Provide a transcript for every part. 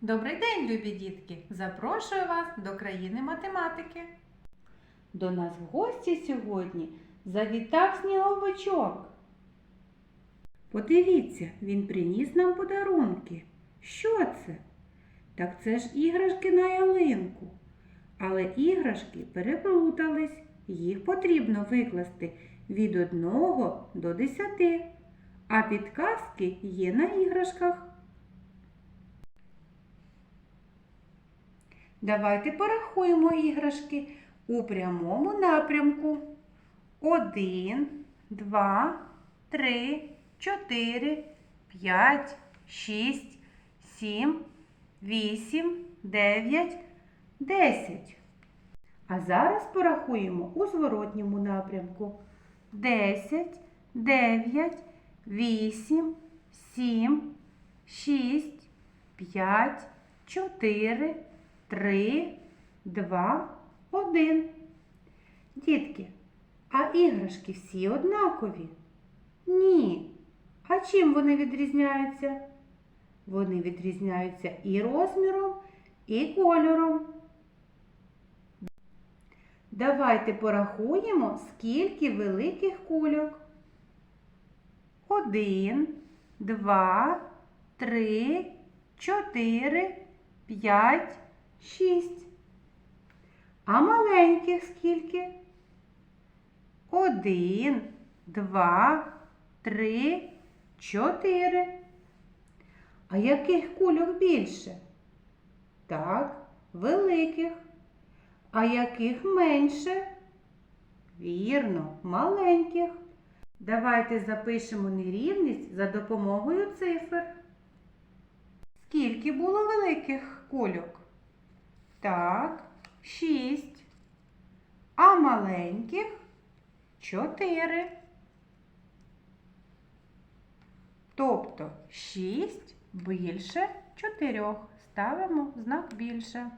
Добрий день, любі дітки! Запрошую вас до країни математики. До нас в гості сьогодні завітав сніговичок. Подивіться, він приніс нам подарунки. Що це? Так це ж іграшки на ялинку. Але іграшки переплутались. Їх потрібно викласти від 1 до 10. А підказки є на іграшках. Давайте порахуємо іграшки у прямому напрямку. Один, два, три, чотири, п'ять, шість, сім, вісім, дев'ять, десять. А зараз порахуємо у зворотньому напрямку. Десять, дев'ять, вісім, сім, шість, п'ять, чотири, три, два, один. Дітки, а іграшки всі однакові? Ні. А чим вони відрізняються? Вони відрізняються і розміром, і кольором. Давайте порахуємо, скільки великих кульок. Один, два, три, чотири, п'ять, шість. А маленьких скільки? Один, два, три, чотири. А яких кульок більше? Так, великих. А яких менше? Вірно, маленьких. Давайте запишемо нерівність за допомогою цифр. Скільки було великих кульок? Так, шість. А маленьких чотири. Тобто шість більше чотирьох. Ставимо знак більше.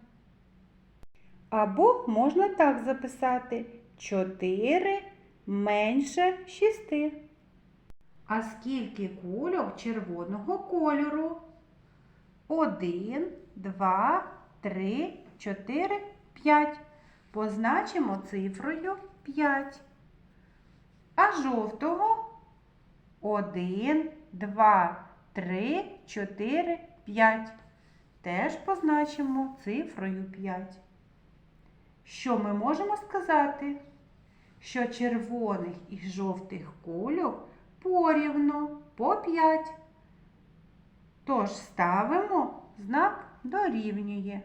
Або можна так записати 4 менше 6. А скільки кульок червоного кольору? 1, 2, 3, 4, 5. Позначимо цифрою 5. А жовтого 1, 2, 3, 4, 5. Теж позначимо цифрою 5. Що ми можемо сказати? Що червоних і жовтих кульок порівну по 5. Тож ставимо знак дорівнює.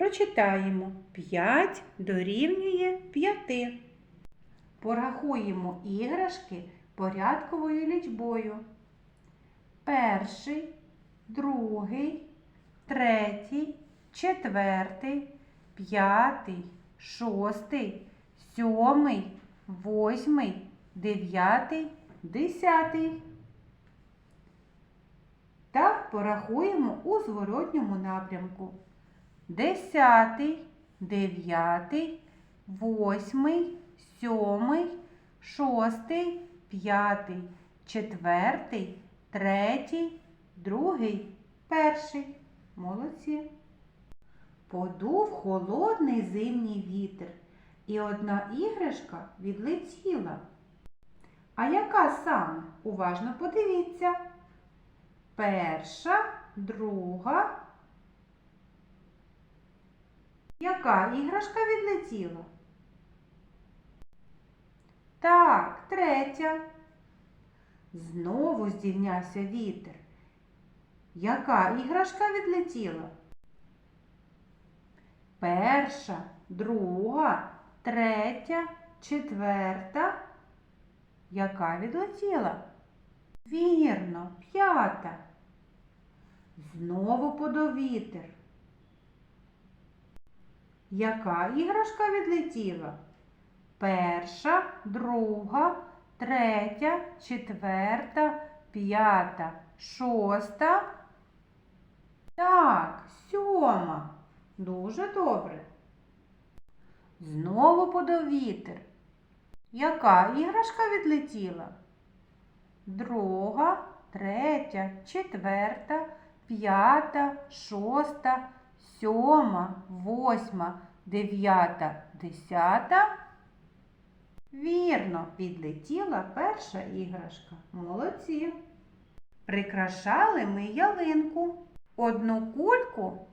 Прочитаємо 5 дорівнює 5. Порахуємо іграшки порядковою лічбою. Перший, другий, третій, четвертий, п'ятий, шостий, сьомий, восьмий, дев'ятий, десятий. Так порахуємо у зворотньому напрямку. Десятий, дев'ятий, восьмий, сьомий, шостий, п'ятий, четвертий, третій, другий, перший. Молодці. Подув холодний зимній вітер, і одна іграшка відлетіла. А яка саме? Уважно подивіться. Перша, друга. Яка іграшка відлетіла? Так, третя. Знову здійнявся вітер. Яка іграшка відлетіла? Перша, друга, третя, четверта. Яка відлетіла? Вірно, п'ята. Знову подав вітер. Яка іграшка відлетіла? Перша, друга, третя, четверта, п'ята, шоста. Так, сьома. Дуже добре. Знову подав вітер. Яка іграшка відлетіла? Друга, третя, четверта, п'ята, шоста, сьома, восьма, дев'ята, десята. Вірно, підлетіла перша іграшка. Молодці. Прикрашали ми ялинку. Одну кульку,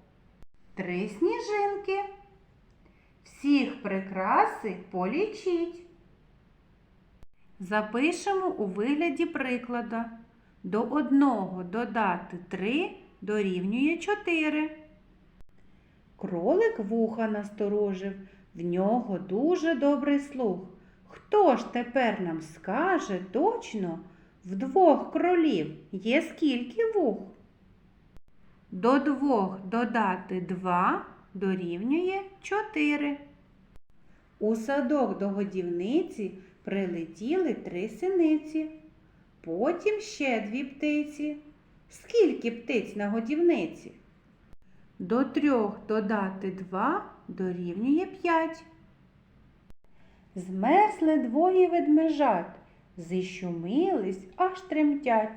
три сніжинки. Всіх прикраси полічіть. Запишемо у вигляді приклада. До одного додати 3 дорівнює 4. Кролик вуха насторожив, в нього дуже добрий слух. Хто ж тепер нам скаже точно, в двох кролів є скільки вух? До двох додати 2 дорівнює 4. У садок до годівниці прилетіли три синиці, потім ще дві птиці. Скільки птиць на годівниці? До трьох додати два дорівнює п'ять. Змерзли двоє ведмежат, зіщумились, аж тремтять.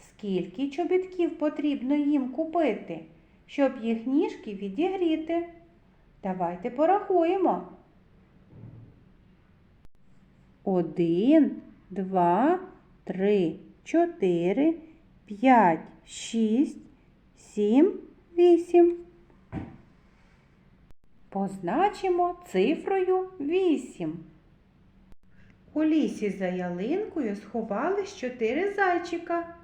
Скільки чобітків потрібно їм купити, щоб їх ніжки відігріти? Давайте порахуємо. Один, два, три, чотири, п'ять, шість, сім, вісім. Позначимо цифрою вісім. У лісі за ялинкою сховались чотири зайчика.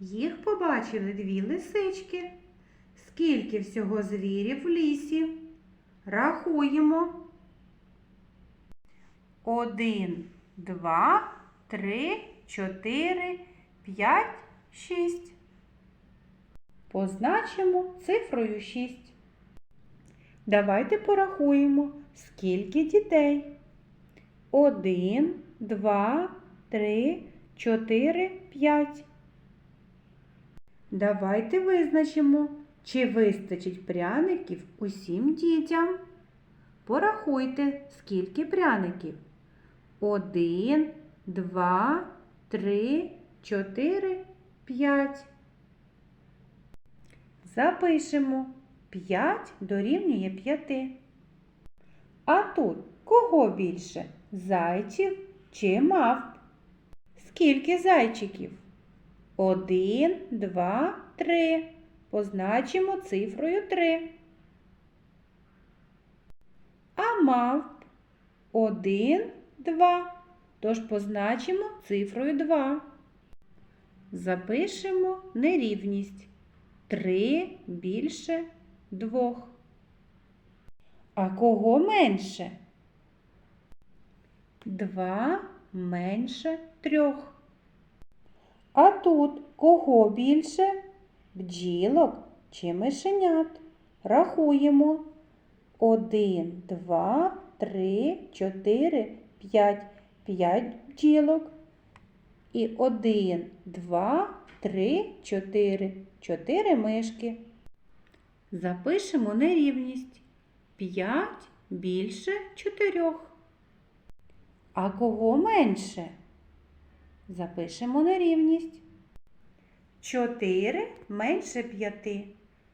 Їх побачили дві лисички. Скільки всього звірів в лісі? Рахуємо. Один, два, три, чотири, п'ять, шість. Позначимо цифрою шість. Давайте порахуємо, скільки дітей. Один, два, три, чотири, п'ять. Давайте визначимо, чи вистачить пряників усім дітям. Порахуйте, скільки пряників. Один, два, три, чотири, п'ять. Запишемо. П'ять дорівнює п'яти. А тут кого більше? Зайців чи мавп? Скільки зайчиків? Один, два, три. Позначимо цифрою три. А мавп один, два. Тож позначимо цифрою два. Запишемо нерівність. Три більше двох. А кого менше? Два менше трьох. А тут кого більше? Бджілок чи мишенят? Рахуємо. Один, два, три, чотири, п'ять. П'ять бджілок. І один, два, три, чотири. Чотири мишки. Запишемо нерівність. П'ять більше чотирьох. А кого менше? Запишемо нерівність. Чотири менше п'яти.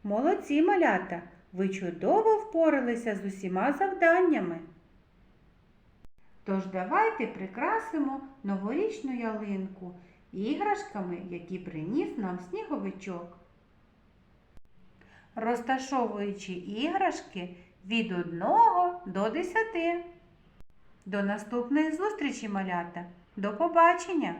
Молодці малята! Ви чудово впоралися з усіма завданнями. Тож давайте прикрасимо новорічну ялинку іграшками, які приніс нам сніговичок. Розташовуючи іграшки від 1 до 10. До наступної зустрічі, малята! До побачення!